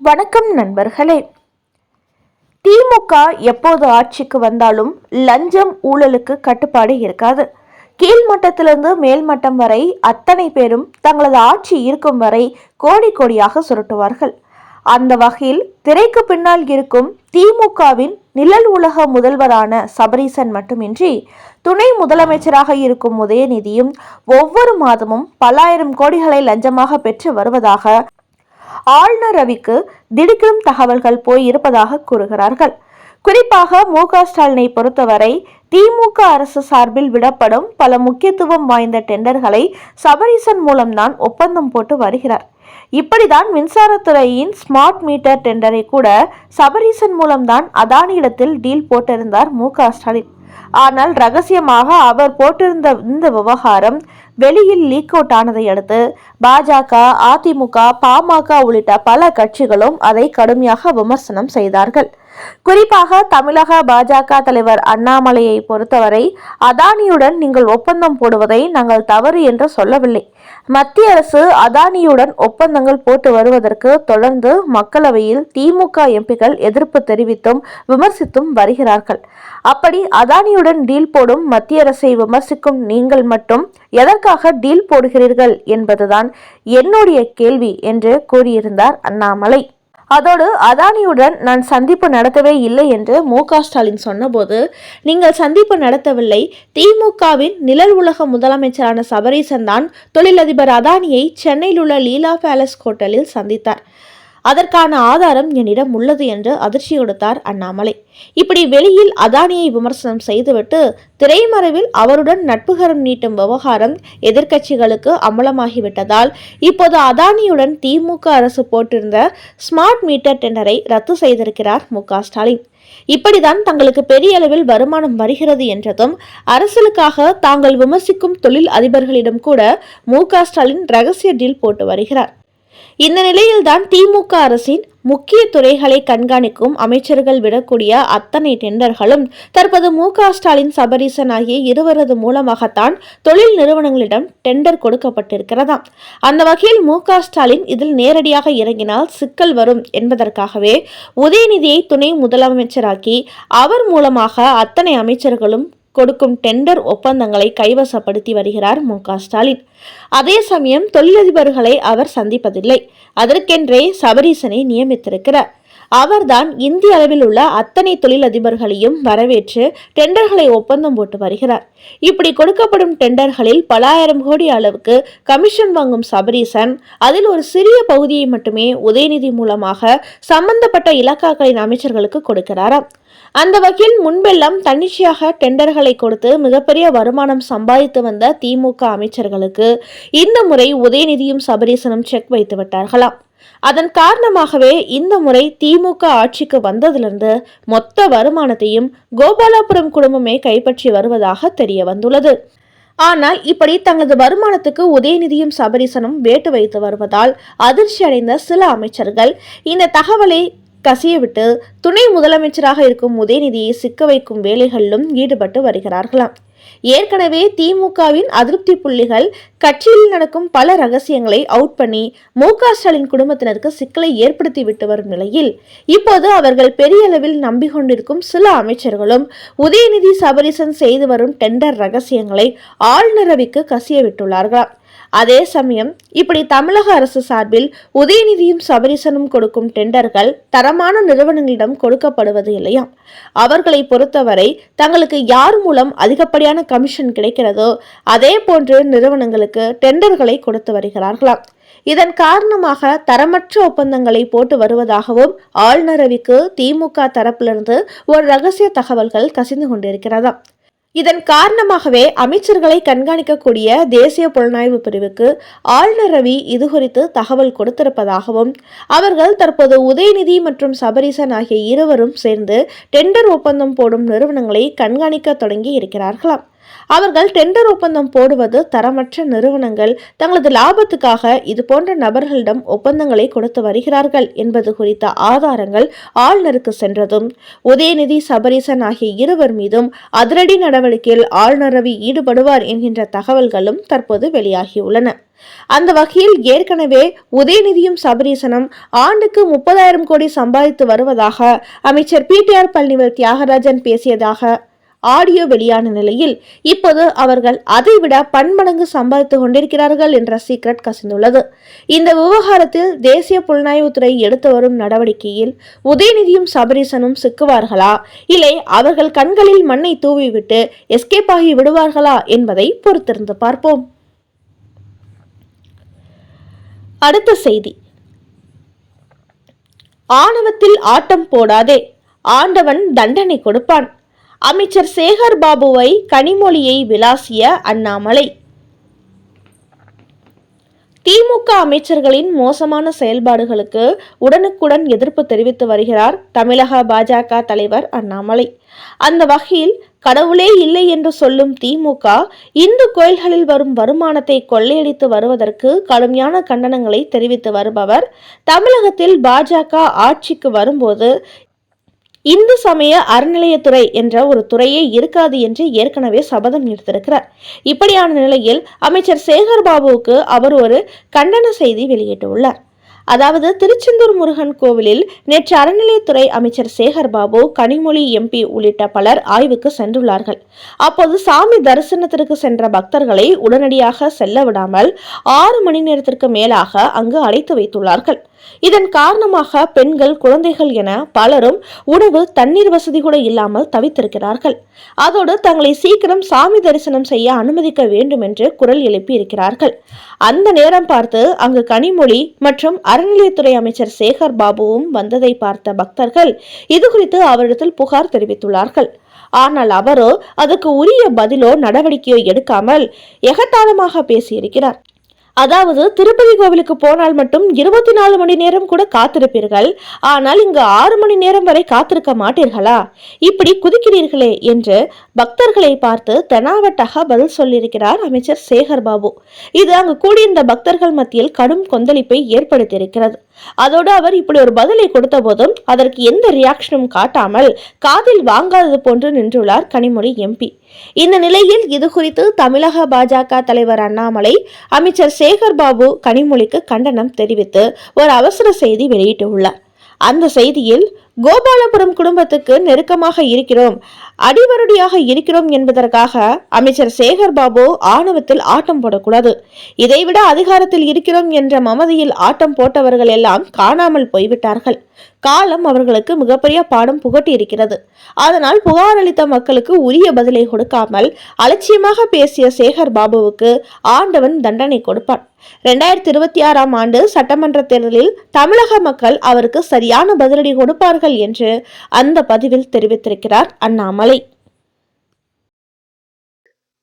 வணக்கம் நண்பர்களே. திமுக எப்போது ஆட்சிக்கு வந்தாலும் லஞ்சம் ஊழலுக்கு கட்டுப்பாடு இருக்காது. கீழ்மட்டத்திலிருந்து மேல்மட்டம் வரை அத்தனை பேரும் தங்களது ஆட்சி இருக்கும் வரை கோடி கோடியாக சுருட்டுவார்கள். அந்த வகையில் திரைக்கு பின்னால் இருக்கும் திமுகவின் நிழல் உலக முதல்வரான சபரீசன் மட்டுமின்றி துணை முதலமைச்சராக இருக்கும் உதயநிதியும் ஒவ்வொரு மாதமும் பல்லாயிரம் கோடிகளை லஞ்சமாக பெற்று வருவதாக ஆளுநர் ரவிக்கு திடுக்கிடும் தகவல்கள் போய் இருப்பதாக கூறுகிறார்கள். குறிப்பாக மு. க. ஸ்டாலினை பொறுத்தவரை திமுக அரசு சார்பில் விடப்படும் பல முக்கியத்துவம் வாய்ந்த டெண்டர்களை சபரீசன் மூலம்தான் ஒப்பந்தம் போட்டு வருகிறார். இப்படிதான் மின்சாரத்துறையின் ஸ்மார்ட் மீட்டர் டெண்டரை கூட சபரீசன் மூலம்தான் அதானியிடத்தில் டீல் போட்டிருந்தார் மு. க. ஸ்டாலின். ஆனால் ரகசியமாக அவர் போட்டிருந்த இந்த விவகாரம் வெளியில் லீக் அவுட் ஆனதை அடுத்து பாஜக அதிமுக பாமக உள்ளிட்ட பல கட்சிகளும் அதை கடுமையாக விமர்சனம் செய்தார்கள். குறிப்பாக தமிழக பாஜக தலைவர் அண்ணாமலையை பொறுத்தவரை அதானியுடன் நீங்கள் ஒப்பந்தம் போடுவதை நாங்கள் தவறு என்று சொல்லவில்லை. மத்திய அரசு அதானியுடன் ஒப்பந்தங்கள் போட்டு வருவதற்கு தொடர்ந்து மக்களவையில் திமுக எம்பிக்கள் எதிர்ப்பு தெரிவித்தும் விமர்சித்தும் வருகிறார்கள். அப்படி அதானியுடன் டீல் போடும் மத்திய அரசை விமர்சிக்கும் நீங்கள் மட்டும் எதற்காக டீல் போடுகிறீர்கள் என்பதுதான் என்னுடைய கேள்வி என்று கூறியிருந்தார் அண்ணாமலை. அதோடு அதானியுடன் நான் சந்திப்பு நடத்தவே இல்லை என்று மு க ஸ்டாலின் சொன்னபோது நீங்கள் சந்திப்பு நடத்தவில்லை. திமுகவின் நிழல் உலக முதலமைச்சரான சபரீசன் தான் தொழிலதிபர் அதானியை சென்னையில் உள்ள லீலா பேலஸ் ஹோட்டலில் சந்தித்தார். அதற்கான ஆதாரம் என்னிடம் உள்ளது என்று அதிர்ச்சி கொடுத்தார் அண்ணாமலை. இப்படி வெளியில் அதானியை விமர்சனம் செய்துவிட்டு திரைமறைவில் அவருடன் நட்புகரம் நீட்டும் விவகாரம் எதிர்க்கட்சிகளுக்கு அமலமாகிவிட்டதால் இப்போது அதானியுடன் திமுக அரசு போட்டிருந்த ஸ்மார்ட் மீட்டர் டெண்டரை ரத்து செய்திருக்கிறார் மு. ஸ்டாலின். இப்படிதான் தங்களுக்கு பெரிய அளவில் வருமானம் வருகிறது என்றதும் அரசியலுக்காக தாங்கள் விமர்சிக்கும் தொழில் அதிபர்களிடம் கூட மு. ஸ்டாலின் ரகசிய டீல் போட்டு வருகிறார். இந்த நிலையில்தான் திமுக அரசின் முக்கிய துறைகளை கண்காணிக்கும் அமைச்சர்கள் விடக்கூடிய அத்தனை டெண்டர்களும் தற்போது மு ஸ்டாலின் சபரீசன் ஆகிய இருவரது மூலமாகத்தான் தொழில் நிறுவனங்களிடம் டெண்டர் கொடுக்கப்பட்டிருக்கிறதாம் அந்த வகையில் மு ஸ்டாலின் இதில் நேரடியாக இறங்கினால் சிக்கல் வரும் என்பதற்காகவே உதயநிதியை துணை முதலமைச்சராக்கி அவர் மூலமாக அத்தனை அமைச்சர்களும் கொடுக்கும் டெண்டர் ஒப்பந்தங்களை கைவசப்படுத்தி வருகிறார் மு ஸ்டாலின். அதே சமயம் தொழிலதிபர்களை அவர் சந்திப்பதில்லை. அதற்கென்றே சபரீசனை நியமித்திருக்கிறார். அவர்தான் இந்திய அளவில் உள்ள அத்தனை தொழிலதிபர்களையும் வரவேற்று டெண்டர்களை ஒப்பந்தம் போட்டு வருகிறார். இப்படி கொடுக்கப்படும் டெண்டர்களில் பல ஆயிரம் கோடி அளவுக்கு கமிஷன் வாங்கும் சபரீசன் அதில் ஒரு சிறிய பகுதியை மட்டுமே உதயநிதி மூலமாக சம்பந்தப்பட்ட இலாக்காக்களின் அமைச்சர்களுக்கு கொடுக்கிறாராம். அந்த வகையில் முன்பெல்லாம் தன்னிச்சையாக டெண்டர்களை கொடுத்து மிகப்பெரிய வருமானம் சம்பாதித்து வந்த திமுக அமைச்சர்களுக்கு இந்த முறை உதயநிதியும் சபரீசனும் செக் வைத்து விட்டார்களாம். அதன் காரணமாகவே இந்த முறை திமுக ஆட்சிக்கு வந்ததிலிருந்து மொத்த வருமானத்தையும் கோபாலாபுரம் குடும்பமே கைப்பற்றி வருவதாக தெரிய வந்துள்ளது. ஆனால் இப்படி தங்களது வருமானத்துக்கு உதயநிதியும் சபரிசனும் வேட்டு வைத்து வருவதால் அதிர்ச்சி அடைந்த சில அமைச்சர்கள் இந்த தகவலை கசியவிட்டு துணை முதலமைச்சராக இருக்கும் உதயநிதியை சிக்க வைக்கும் வேலைகளிலும் ஈடுபட்டு வருகிறார்களாம். ஏற்கனவே திமுகவின் அதிருப்தி புள்ளிகள் கட்சியில் நடக்கும் பல ரகசியங்களை அவுட் பண்ணி மு ஸ்டாலின் குடும்பத்தினருக்கு சிக்கலை ஏற்படுத்தி விட்டு வரும் நிலையில் இப்போது அவர்கள் பெரிய அளவில் நம்பிக்கொண்டிருக்கும் சில அமைச்சர்களும் உதயநிதி சபரிசன் செய்து வரும் டெண்டர் ரகசியங்களை ஆளுநரவிக்கு கசிய விட்டுள்ளார்களாம் அதே சமயம் இப்படி தமிழக அரசு சார்பில் உதயநிதியும் சபரிசனும் கொடுக்கும் டெண்டர்கள் தரமான நிறுவனங்களிடம் கொடுக்கப்படுவது இல்லையா? அவர்களை பொறுத்தவரை தங்களுக்கு யார் மூலம் அதிகப்படியான கமிஷன் கிடைக்கிறதோ அதே போன்று நிறுவனங்களுக்கு டெண்டர்களை கொடுத்து வருகிறார்களாம் இதன் காரணமாக தரமற்ற ஒப்பந்தங்களை போட்டு வருவதாகவும் ஆளுநரவிக்கு திமுக தரப்பிலிருந்து ஒரு ரகசிய தகவல்கள் கசிந்து கொண்டிருக்கிறதாம். இதன் காரணமாகவே அமைச்சர்களை கண்காணிக்கக்கூடிய தேசிய புலனாய்வு பிரிவுக்கு ஆளுநர் ரவி இது குறித்து தகவல் கொடுத்திருப்பதாகவும் அவர்கள் தற்போது உதயநிதி மற்றும் சபரீசன் ஆகிய இருவரும் சேர்ந்து டெண்டர் ஒப்பந்தம் போடும் நிறுவனங்களை கண்காணிக்க தொடங்கி இருக்கிறார்களாம் அவர்கள் டெண்டர் ஒப்பந்தம் போடுவது தரமற்ற நிறுவனங்கள். தங்களது லாபத்துக்காக இது போன்ற நபர்களிடம் ஒப்பந்தங்களை கொடுத்து வருகிறார்கள் என்பது குறித்த ஆதாரங்கள் ஆளுநருக்கு சென்றதும் உதயநிதி சபரீசன் ஆகிய இருவர் மீதும் அதிரடி நடவடிக்கையில் ஆளுநர் ரவி ஈடுபடுவார் என்கின்ற தகவல்களும் தற்போது வெளியாகியுள்ளன. அந்த வகையில் ஏற்கனவே உதயநிதியும் சபரீசனும் ஆண்டுக்கு முப்பதாயிரம் கோடி சம்பாதித்து வருவதாக அமைச்சர் P T R Palanivel Thiagarajan பேசியதாக ஆடியோ வெளியான நிலையில் இப்போது அவர்கள் அதைவிட பன்மடங்கு சம்பாதித்து கொண்டிருக்கிறார்கள் என்ற சீக்ரெட் கசிந்துள்ளது. இந்த விவகாரத்தில் தேசிய புலனாய்வுத்துறை எடுத்து வரும் நடவடிக்கையில் உதயநிதியும் சபரீசனும் சிக்குவார்களா? இல்லை அவர்கள் கண்களில் மண்ணை தூவிவிட்டு எஸ்கேப் ஆகி விடுவார்களா என்பதை பொறுத்திருந்து பார்ப்போம். அடுத்த செய்தி. ஆணவத்தில் ஆட்டம் போடாதே ஆண்டவன் தண்டனை கொடுப்பான். அமைச்சர் சேகர் பாபுவை கனிமொழியை விளாசிய அண்ணாமலை. திமுக அமைச்சர்களின் மோசமான செயல்பாடுகளுக்கு உடனுக்குடன் எதிர்ப்பு தெரிவித்து வருகிறார் தமிழக பாஜக தலைவர் அண்ணாமலை. அந்த வகையில் கடவுளே இல்லை என்று சொல்லும் திமுக இந்து கோயில்களில் வரும் வருமானத்தை கொள்ளையடித்து வருவதற்கு கடுமையான கண்டனங்களை தெரிவித்து வருபவர் தமிழகத்தில் பாஜக ஆட்சிக்கு வரும்போது இந்து சமய அறநிலையத்துறை என்ற ஒரு துறையே இருக்காது என்று ஏற்கனவே சபதம் எடுத்திருக்கிறார். இப்படியான நிலையில் அமைச்சர் சேகர் பாபுவுக்கு அவர் ஒரு கண்டன செய்தி வெளியிட்டுள்ளார். அதாவது திருச்செந்தூர் முருகன் கோவிலில் நேற்று அறநிலையத்துறை அமைச்சர் சேகர் பாபு கனிமொழி எம்பி உள்ளிட்ட பலர் ஆய்வுக்கு சென்றுள்ளார்கள். அப்போது சாமி தரிசனத்திற்கு சென்ற பக்தர்களை உடனடியாக செல்ல விடாமல் ஆறு மணி நேரத்திற்கு மேலாக அங்கு அடைத்து வைத்துள்ளார்கள். இதன் காரணமாக பெண்கள் குழந்தைகள் என பலரும் உணவு தண்ணீர் வசதி கூட இல்லாமல் தவித்திருக்கிறார்கள். அதோடு தங்களை சீக்கிரம் சாமி தரிசனம் செய்ய அனுமதிக்க வேண்டும் என்று குரல் எழுப்பி இருக்கிறார்கள் அந்த நேரம் பார்த்து அங்கு கனிமொழி மற்றும் அறநிலையத்துறை அமைச்சர் சேகர் பாபுவும் வந்ததை பார்த்த பக்தர்கள் இது குறித்து அவரிடத்தில் புகார் தெரிவித்துள்ளார்கள். ஆனால் அவரோ அதுக்கு உரிய பதிலோ நடவடிக்கையோ எடுக்காமல் எகத்தாளமாக பேசியிருக்கிறார். அதாவது திருப்பதி கோவிலுக்கு போனால் மட்டும் இருபத்தி நாலு மணி நேரம் கூட காத்திருப்பீர்கள். ஆனால் இங்கு ஆறு மணி நேரம் வரை காத்திருக்க மாட்டீர்களா? இப்படி குதிக்கிறீர்களே என்று பக்தர்களை பார்த்து தெனாவட்டாக பதில் சொல்லியிருக்கிறார் அமைச்சர் சேகர் பாபு. இது அங்கு கூடியிருந்த பக்தர்கள் மத்தியில் கடும் கொந்தளிப்பை ஏற்படுத்தியிருக்கிறது. அதோடு அவர் இப்படி ஒரு பதிலை கொடுத்த போதும் அதற்கு எந்த ரியாக்ஷனும் காட்டாமல் காதில் வாங்காதது போன்று நின்றுள்ளார் கனிமொழி எம்பி இந்த நிலையில் இது குறித்து தமிழக பாஜக தலைவர் அண்ணாமலை அமைச்சர் சேகர் பாபு கனிமொழிக்கு கண்டனம் தெரிவித்து ஒரு அவசர செய்தி வெளியிட்டுள்ளார். அந்த செய்தியில் கோபாலபுரம் குடும்பத்துக்கு நெருக்கமாக இருக்கிறோம். அடிவருடியாக இருக்கிறோம் என்பதற்காக அமைச்சர் சேகர் பாபு ஆணவத்தில் ஆட்டம் போடக்கூடாது. இதைவிட அதிகாரத்தில் இருக்கிறோம் என்ற மமதியில் ஆட்டம் போட்டவர்கள் எல்லாம் காணாமல் போய்விட்டார்கள். காலம் அவர்களுக்கு மிகப்பெரிய பாடம் புகட்டி இருக்கிறது அதனால் புகார் அளித்த மக்களுக்கு உரிய பதிலை கொடுக்காமல் அலட்சியமாக பேசிய சேகர் பாபுவுக்கு ஆண்டவன் தண்டனை கொடுப்பான். ரெண்டாயிரத்தி இருபத்தி ஆறாம் ஆண்டு சட்டமன்ற தேர்தலில் தமிழக மக்கள் அவருக்கு சரியான பதிலடி கொடுப்பார்கள் என்று அந்த பதிவில் தெரிவித்திருக்கிறார் அண்ணாமலை.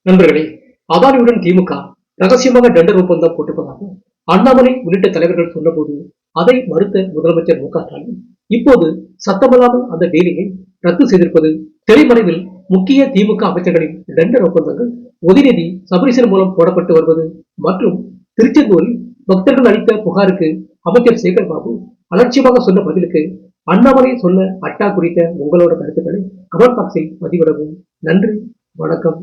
நண்பர்களே அதானியுடன் திமுக ரகசியமாக டெண்டர் ஒப்பந்தம் போட்டிருப்பதாக அண்ணாமலை உள்ளிட்ட தலைவர்கள் சொன்னபோது அதை மறுத்த முதலமைச்சர் மு க ஸ்டாலின் இப்போது சத்தமில்லாமல் அந்த டீலிங்கை ரத்து செய்திருப்பது திரைமறைவில் முக்கிய திமுக அமைச்சர்களின் டெண்டர் ஒப்பந்தங்கள் உதயநிதி சபரிசன் மூலம் போடப்பட்டு வருவது மற்றும் திருச்செந்தூரில் பக்தர்கள் அளித்த புகாருக்கு அமைச்சர் சேகர் பாபு அலட்சியமாக சொன்ன பதிலுக்கு அண்ணாமலை சொன்ன அட்டா குறித்த உங்களோட கருத்துக்களை கமெண்ட் பாக்ஸில் பதிவிடவும். நன்றி வணக்கம்.